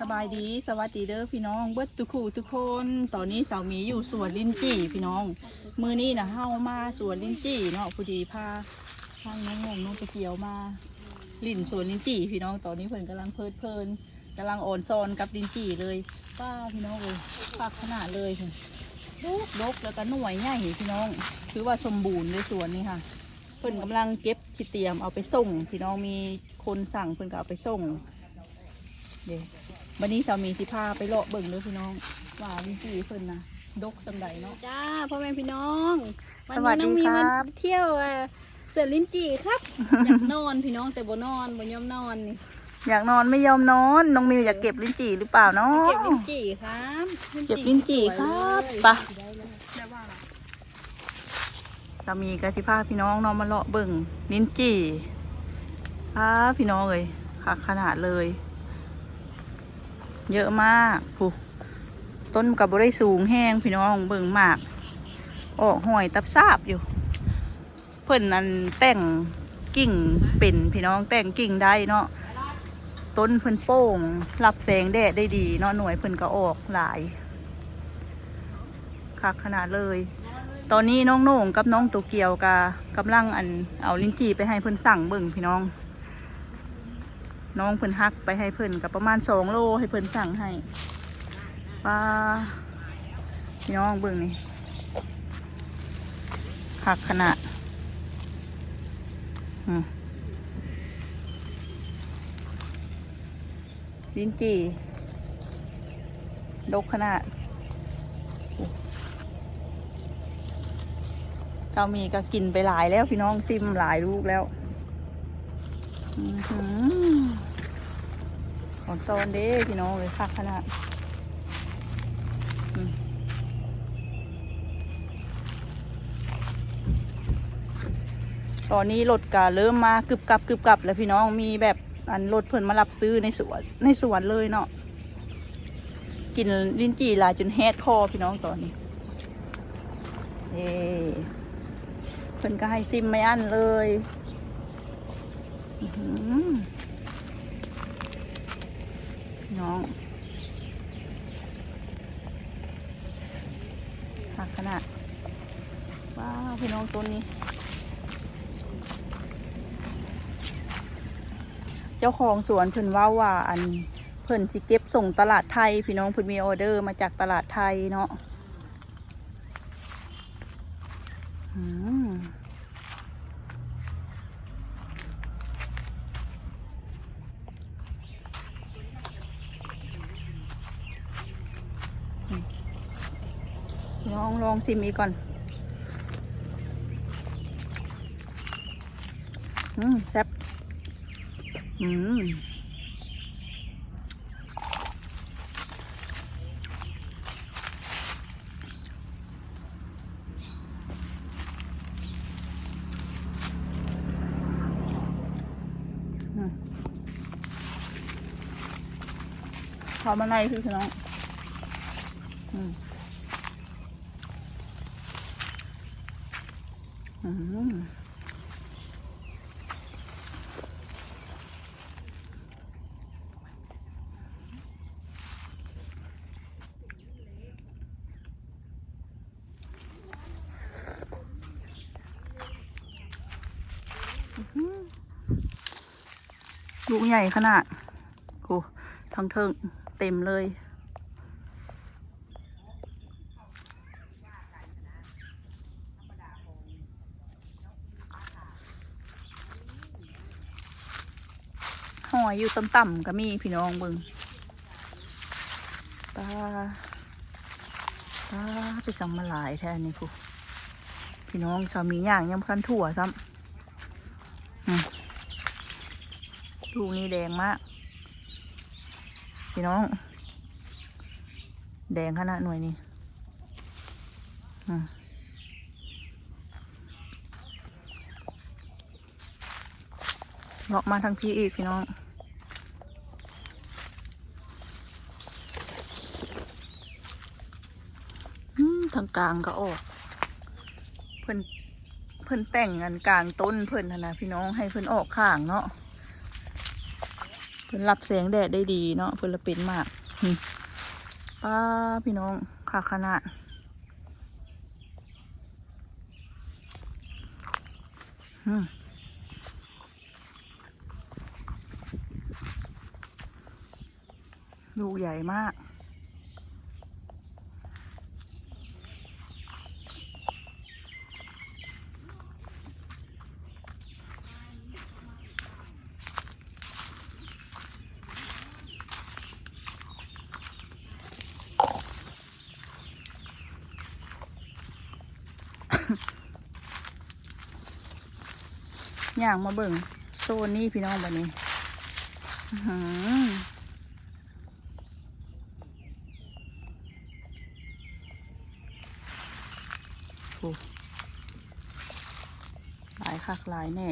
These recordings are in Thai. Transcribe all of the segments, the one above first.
สบายดีสวัสดีเด้อพี่น้องเบิดทุกคู่ทุกคน ตอนนี้สาวหมีอยู่สวนลิ้นจี่พี่น้อง มือนี้นะเฮามาสวนลิ้นจี่เนาะพอดีพาทางน้องงงน้องตะเกียวมาลิ้นสวนลิ้นจี่พี่น้องตอนนี้เพิ่นกำลังเพลิดเพลินกำลังอ่อนซอนกับลิ้นจี่เลยป้าพี่น้องเลยปักขนาดเลยค่ะดกดกแล้วก็หน่วยใหญ่พี่น้องถือว่าสมบูรณ์ในสวนนี่ค่ะเพิ่นกำลังเก็บที่เตรียมเอาไปส่งพี่น้องมีคนสั่งเพิ่นก็เอาไปส่งเดี๋ยว วันนี้สามีสิพาไปเลาะเบิ่งเด้อพี่น้องว่าวิจีเพิ่นนะดกสังใดเนาะจ้าพ่อแม่พี่น้องวันสวันี้สดีน้องมีครัมาบเที่ยวอะเสือลิ้นจี่ครับอยากนอนพี่น้องแต่บ่นอนบ่ยอมนอนนี่อยากนอนไม่ยอมนอนน้องมิวอยากเก็บลิ้นจี่หรือเปล่าเนาะเก็บลิ้นจี่ครับเก็บลิ้นจี่ครับไปสามีกับสิพาพี่น้องเนอนมาเลาะเบิ่งลิ้นจี่อ้าพี่น้องเลยคักขนาดเลย เยอะมากผูต้นกับบได้สูงแห้งพี่น้องเบิ่งมาก ออกหอยตับซาบอยู่ เพิ่นนั่นแต่งกิ่งเป็นพี่น้องแต่งกิ่งได้เนาะต้นเพิ่นโป่งรับแสงแดดได้ดีเนาะหน่วยเพิ่นก็ออกหลายคักขนาดเลย ตอนนี้น้องโหน่งกับน้องโตเกียวกากำลังอันเอาลิ้นจี่ไปให้เพิ่นสั่งเบิ่งพี่น้อง น้องเพิ่นฮักไปให้เพิ่นกับประมาณสองโลให้เพิ่นสั่งให้ปลาพี่น้องเบิ่งนี่หักขนาดลิ้นจี่ดกขนาดเรามีก็กินไปหลายแล้วพี่น้องซิมหลายลูกแล้ว อือหือ ของโซนเด้พี่น้องเลยคักขนาดตอนนี้รถก็เริ่มมากึบกับกึบกับแล้วพี่น้องมีแบบอันรถเพิ่นมารับซื้อในสวนในสวนเลยเนาะกินลิ้นจี่ลายจนแฮดคอพี่น้องตอนนี้เย้เพิ่นก็ให้ซิมไม่อั้นเลย อื น้องหักขนาด ว้าว พี่น้องต้นนี้ เจ้าของสวนเพิ่นว่าว่าอันเพิ่นสิเก็บส่งตลาดไทย พี่น้องเพิ่นมีออเดอร์มาจากตลาดไทยเนาะอืม ลองลองชิมอีกก่อนอืมแซ่บอืมหอมอมาในคือน้อง อืม อืม ลูกใหญ่ขนาดโอ้ทั้งเทิงเต็มเลย อยอยู่ต่ำๆก็มีพี่น้องเบิงปลาปลาไปสั่งมาหลายแท้นี่พูพี่น้องสามีย่างยังคันถั่วซ้ำลูกนี้แดงมาก พี่น้อง แดงขนาดหน่วยนี่อืมเลาะมาทางพี่อีกพี่น้อง ทางกลางก็ออก เพิ่นเพิ่นแต่งกันกลางต้นเพิ่นนนะพี่น้องให้เพิ่นออกข้างเนาะเพิ่นรับแสงแดดได้ดีเนาะเพิ่นละเป็นมากป้าพี่น้องขาขนาดอืมลูกใหญ่มาก ย่างมาเบิ่งโซนนี้พี่น้องบัดนี้อื้อหืหลายคักหลายแน่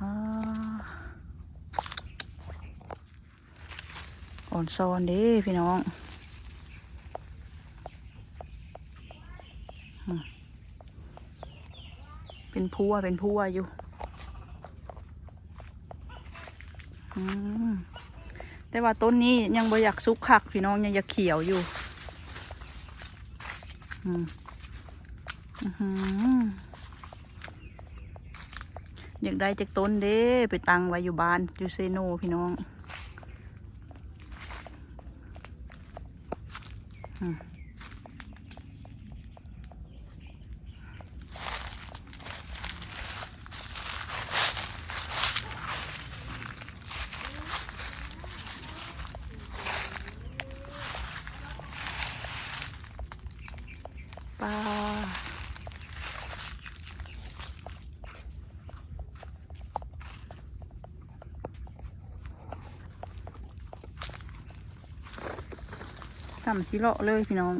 อ่อนซอนด้พี่น้องอืม เป็นพัวเป็นพัวอยู่แต่ว่าต้นนี้ยังบ่อยากสุกคักพี่น้องยังอยากเขียวอยู่อยากได้จากต้นเด้ไปตังไว้อยู่บ้านอยู่เซโนพี่น้อง อืม สามชิโลเลยพี่น้อง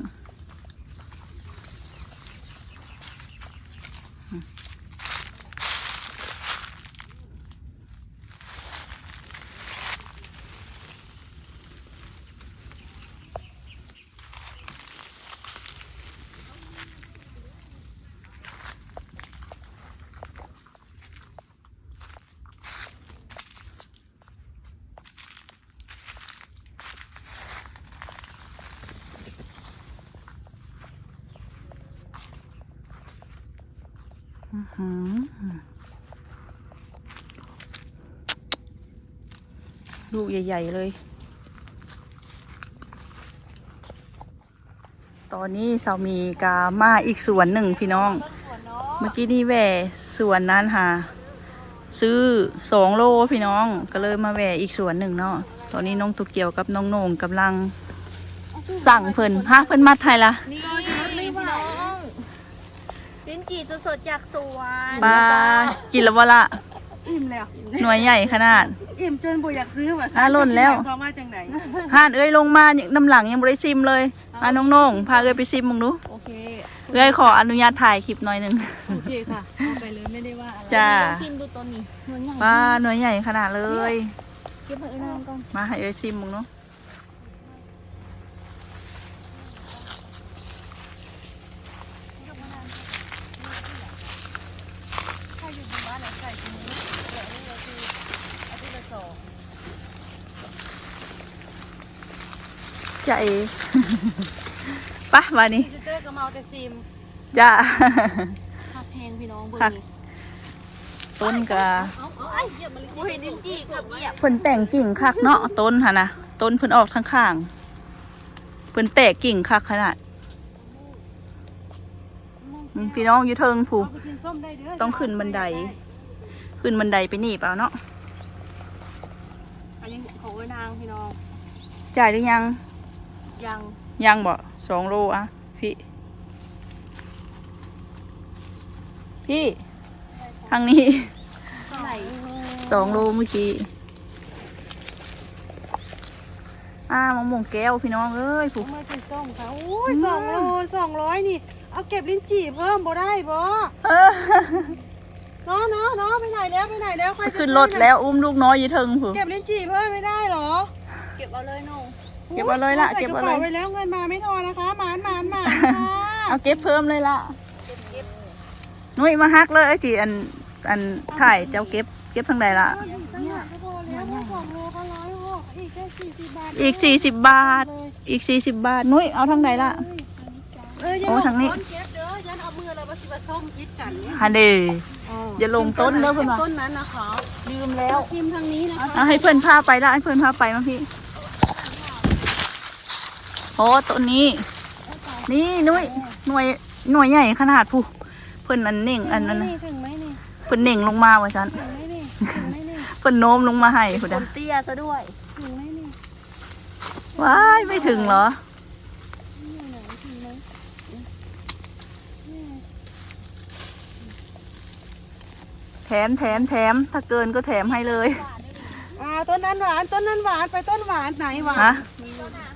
ลูกใหญ่ ๆ เลย ตอนนี้สามีกามาอีกสวนหนึ่งพี่น้อง เมื่อกี้นี่แหว่สวนนั้นค่ะ ซื้อสองโลพี่น้อง ก็เลยมาแหว่อีกสวนหนึ่งเนาะ ตอนนี้น้องตุกเกียวกับน้องโหนงกำลังสั่งเพิ่นฮะเพิ่นมัดไทยละนี่พี่น้อง ลิ้นจี่สดๆจากสวนปลากินแล้ววะละอิ่มแล้ว หน่วยใหญ่ขนาด อิ่มจนบ่อยากซื้อว่ะอะล่นแล้วความว่าจังไหนห่านเอ้ยลงมาเนี่ยน้ำหลังยังบริซิมเลยพาน้องโหนงพาเอ้ยไปซิมมึงดูโอเค เอ้ยขออนุญาตถ่ายคลิปหน่อยหนึ่งโอเคค่ะเอาไปเลยไม่ได้ว่าอะไรจ้าลองชิมดูตัวนี้หนวลใหญ่ปลาหน่วยใหญ่ขนาดเลย เก็บไว้นานก่อนมาให้เอ้ยซิมมึงเนาะ ถ้าอยู่บนบ้านไหนใส่ถุงนี้เดี๋ยวนี่ก็คืออาทิตย์ละสอง จ้าเอปะมานี่พรีเซนเตอร์ก็เมาแต่ซิมจ้าผักแพงพี่น้องเบอผักร์นี้ต้นกะเอาเอาไอ้เหยียบมันเลยโอ้ยลิ้นจี่เกือบเหยียบเพิ่นแต่งกิ่งคักเนาะต้นค่ะนะต้นเพิ่นออกทั้งข้างเพิ่นแตกกิ่งคักขนาดอืมพี่น้องอยู่เทิงผูเอาไปกินส้มได้เด้อต้องขึ้นบันได ขึ้นบันไดไปนี่เปล่าเนาะอันนี้ของเอ้ยนางพี่น้องจ่ายหรือยัง ยังยังบ่สองโลอะพี่ พี่ ทางนี้เท่าไหร่สองโลเมื่อกี้อ่ามะม่วงแก้วพี่น้องเอ้ยผูเอามากินส้มค่ะอุ้ยสองโลสองร้อยนี่ เอาเก็บลิ้นจี่เพิ่มบ่ได้บ่เออเนาะเนาะเนาะไปไหนแล้วไปไหนแล้วใครจะขึ้นรถแล้วอุ้มลูกน้อยอยู่เทิงผูเก็บลิ้นจี่เพิ่มไม่ได้เหรอ เก็บเอาเลยน้อง เก็บเอาเลยล่ะใส่เก็บกระเอาเลยเป๋าไปแล้วเงินมาไม่ทอนนะคะหมานหมานหมานค่ะเอาเก็บเพิ่มเลยล่ะนุ้ยมาฮักเลยไอ้จีอันอันถ่ายเจ้าเก็บเก็บทางใดล่ะตั้งหากก็พอแล้วสองโลแค่สี่สิบบาทอีกสี่สิบบาทเลยอีกสี่สิบบาท นุ้ยเอาทางไหนล่ะเอออย่าโอ้ลงทางนี้ต้นเก็บเด้อยันเอามือเรามาสิมาส้มคิดกันเนี่ยฮันเดอย่าลงต้นเด้อเพื่อนว่าต้นนั้นนะคะลืมแล้วชิมทางนี้นะคะเอาให้เพื่อนพาไปละให้เพื่อนพาไปมาพี่ โอ้ต้นนี้ นี่นุ้ยหน่วยหน่วยใหญ่ขนาดผู้เพื่อนอันเน่งอันนั้นน่ะนี่ถึงไหมนี่เพื่อนเน่งลงมาว่าฉันถึงไหมนี่ถึงไหมนี่เพื่อนโน้มลงมาให้คุณคนะนเตี้ยซะด้วยถึงไหมนี่ว้ายไม่ถึงเหรอนี่ไหนถึงไหมนี่แถมแถมแถมถ้าเกินก็แถมให้เลย อ่าต้นนั้นหวานต้นนั้นหวานไปต้นหวานไหนหวานฮะโอ้ต้นนี้หว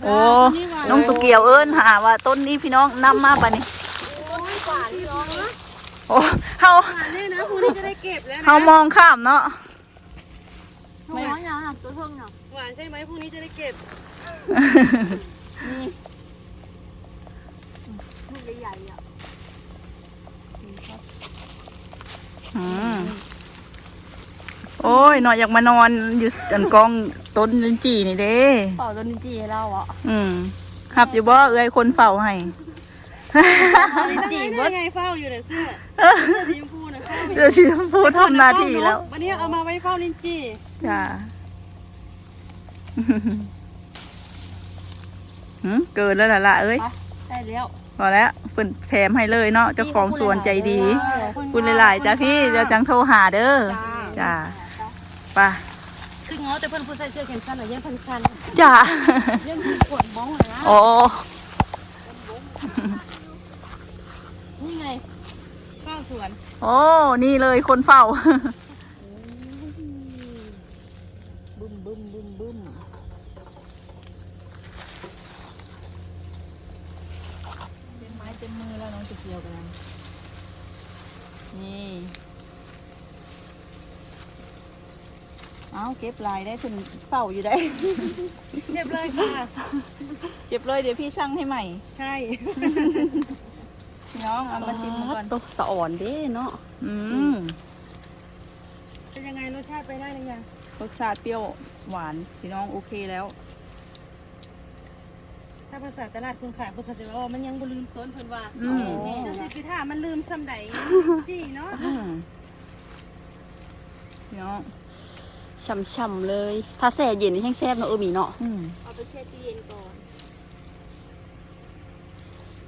านน้องตุกเกียวเอิญหาว่าต้นนี้พี่น้องนำมาปะนี่หวานพี่น้องนะโอ้เฮาหวานแน่นะพรุ่งนี้จะได้เก็บแล้วนะเฮามองข้ามเนาะไม่น้อยนะตัวเพิ่งอะหวานใช่ไหมพรุ่งนี้จะได้เก็บลูกใหญ่ๆอะอืม โอ้ยหน่อยอยากมานอนอยู่อันกองต้นลิ้นจี่นี่เด้เป่าตัวนิจีให้เราอะอืมหับอยู่บ่เอ้ยคนเฝ้าให้ ลิ้นจี่ว่าไงเฝ้าอยู่เนี่ยเสื้อเสื้อสีชมพูนะเฝ้าเสื้อชีชมพูทำหน้าที่แล้ว วันนี้เอามาไว้เฝ้าลิ้นจี่จ้าหืมเกินแล้วล่ะล่ะเอ้ยได้แล้วพอแล้วเพิ่นแถมให้เลยเนาะเจ้าของสวนใจดี คุณหลายๆจ้าพี่เดี๋ยวจังโทรหาเด้อจ้า ไป่ะคือง้อแต่เพื่อนผู้ใส่เสื้อแขนสั้นหน่อยยังพันคันจ้ายังคือกดบ้องเลยนะโอ้นี่ไงเฝ้าสวน โอ้ นี่เลยคนเฝ้า บึ้มบึ้มบึ้มบึ้ม เต็มไม้เต็มมือแล้วน้องจะเกี่ยวกันนี่ เอาเก็บลายได้ถึงเฝ้าอยู่ได้ เรียบเลยค่ะ เก็บเลยเดี๋ยวพี่ช่างให้ใหม่ ใช่พี่น้องเอามาชิมก่อนตัวสะอ่อนเด้เนาะอืมเป็นยังไงรสชาติไปได้หรือยังรสชาติเปรี้ยวหวานพี่น้องโอเคแล้ว ถ้าภาษาตลาดคุณขายเพื่อนเขาจะว่ามันยังบ่ลืมต้นเพิ่นว่าอืมแม่นั่นสิคือถ้ามันลืมซำใดจีเนาะอืมพี่น้อง ช่ำๆเลย ถ้าแช่เย็นนี่แห้งแซ่บเนาะเออหมีเนาะอืมเอาไปแช่ตู้เย็นก่อน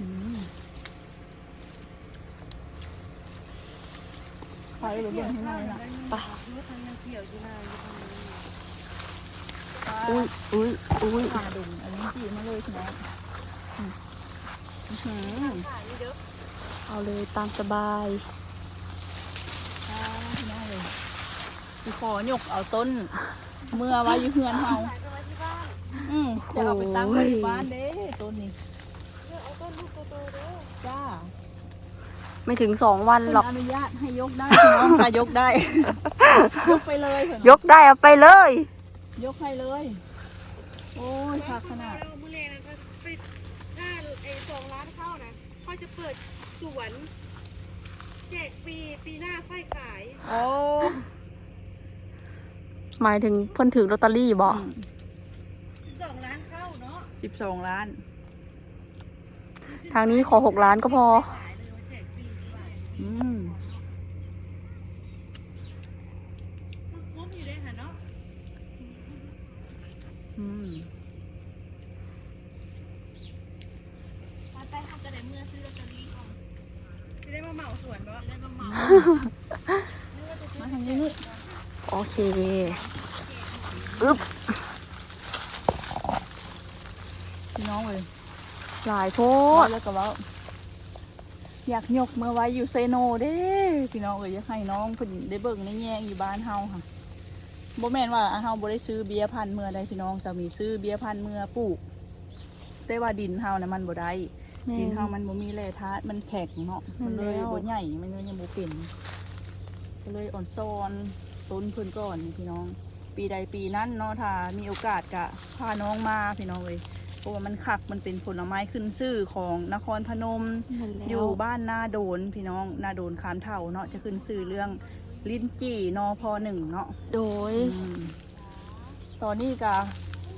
อืมไปเดี๋ยวเบิ่งให้หน่อยนะปะรถทางยังเกี่ยวอยู่นาอยู่ทางนี้อุ้ยอุ้ยอุ้ยผ่าดุมอันนี้จีมาเลยพี่น้องอืมอื้อหือเอาเลยตามสบาย อ่าพี่น้องเลย สิขอหยกเอาต้น เมื่อไว้อยู่เฮือนเฮาอืมจะเอาไปตั้งไว้ที่บ้านเด้ต้นนี้เอาต้นลูกโตๆเด้อจ้าไม่ถึงสองวันเพิ่นหรอก อนุญาตให้ยกได้พี่น้องค่ะยกได้ ยกไปเลยเถอะยกได้เอาไปเลย ยกให้เลย โอ้ยคักขนาดแล้วมื้อแรกนะก็ไปถ้าไอ้สองล้านเข้านะเขาจะเปิดสวนแจกปีปีหน้าค่อยขาย โอ้ หมายถึงเพิ่นถือลอตเตอรี่บ่สองล้านเข้าเนาะสิบสองล้าน ทางนี้ขอหกล้านก็พอ ขายเลยว่าแจกฟรีดีกว่า อืม มันคุ้มอยู่เลยค่ะเนาะ อืม ไปเขาจะได้เมื่อซื้อลอตเตอรี่ก่อน จะได้มาเหมาสวนบ่ ได้มาเหมา มาทางนี้นี่ โอเค พี่น้องเลย หลายโพโอ้ดแล้วก็ว่าอยากยกมือไว้อยู่เซโนเด้พี่น้องเอ้ยอยากให้น้องเพิ่นได้เบิ่งในแยงอยู่บ้านเฮาค่ะบ่แม่นว่าเฮาบ่ได้ซื้อเบียร์พันธุ์เมื่อใดพี่น้องจะมีซื้อเบียร์พันธุ์เมื่อปลูกแต่ว่าดินเฮานะมันบ่ได้ดินเฮามันบ่มีแร่ธาตุมันแข็งเนาะมันเลยแล้วบ่ใหญ่มันเลยยังบ่เป็นก็เลยอ่อนซ้อนต้นเพิ่นก่อนนี่พี่น้อง ปีใดปีนั้นเนาะถ้ามีโอกาสกะพาน้องมาพี่น้องเลย เพราะว่ามันคักมันเป็นผลไม้ขึ้นชื่อของนครพนมนั่นแล้ว อยู่บ้านนาโดนพี่น้องนาโดนคามเท่าเนาะจะขึ้นชื่อเรื่องลิ้นจี่นอพอหนึ่งเนาะ โดย อืมตอนนี้ก็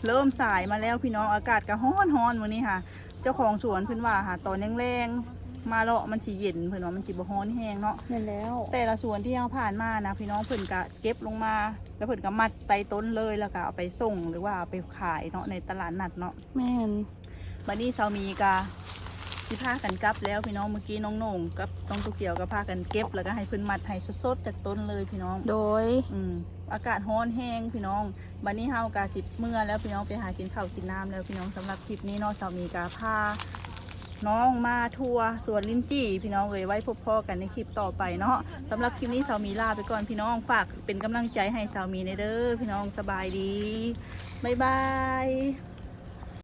เริ่มสายมาแล้วพี่น้องอากาศก็ฮ้อนฮ้อนๆวันนี้ค่ะ เจ้าของสวนเพิ่นว่าค่ะตอนแรงๆ มาเลาะมันสิเย็นเพิ่นว่ามันสิบ่ฮ้อนแห้งเนาะนั่นแล้วแต่ละสวนที่เราผ่านมานะพี่น้องเพิ่นก็เก็บลงมา แล้วเพิ่นก็มัดไต่ต้นเลยแล้วก็เอาไปส่งหรือว่าเอาไปขายเนาะในตลาดนัดเนาะแม่นบัดนี้เซามีกาสิพากันกลับแล้วพี่น้องเมื่อกี้น้องโหน่งกับน้องตุกเกียวก็พากันเก็บแล้วก็ให้เพิ่นมัดให้สดๆจากต้นเลยพี่น้องโดยอืมอากาศร้อนแห้งพี่น้องบัดนี้เฮากาสิเมื่อแล้วพี่น้องไปหากินข้าวกินน้ำแล้วพี่น้องสำหรับคลิปนี้เนาะเซามีกาพา น้องมาทัวร์สวนลิ้นจี่ พี่น้องเลยไว้พบพ่อกันในคลิปต่อไปเนาะสำหรับคลิปนี้สามีลาไปก่อนพี่น้องฝากเป็นกำลังใจให้สามีในเด้อพี่น้องสบายดีบ๊ายบาย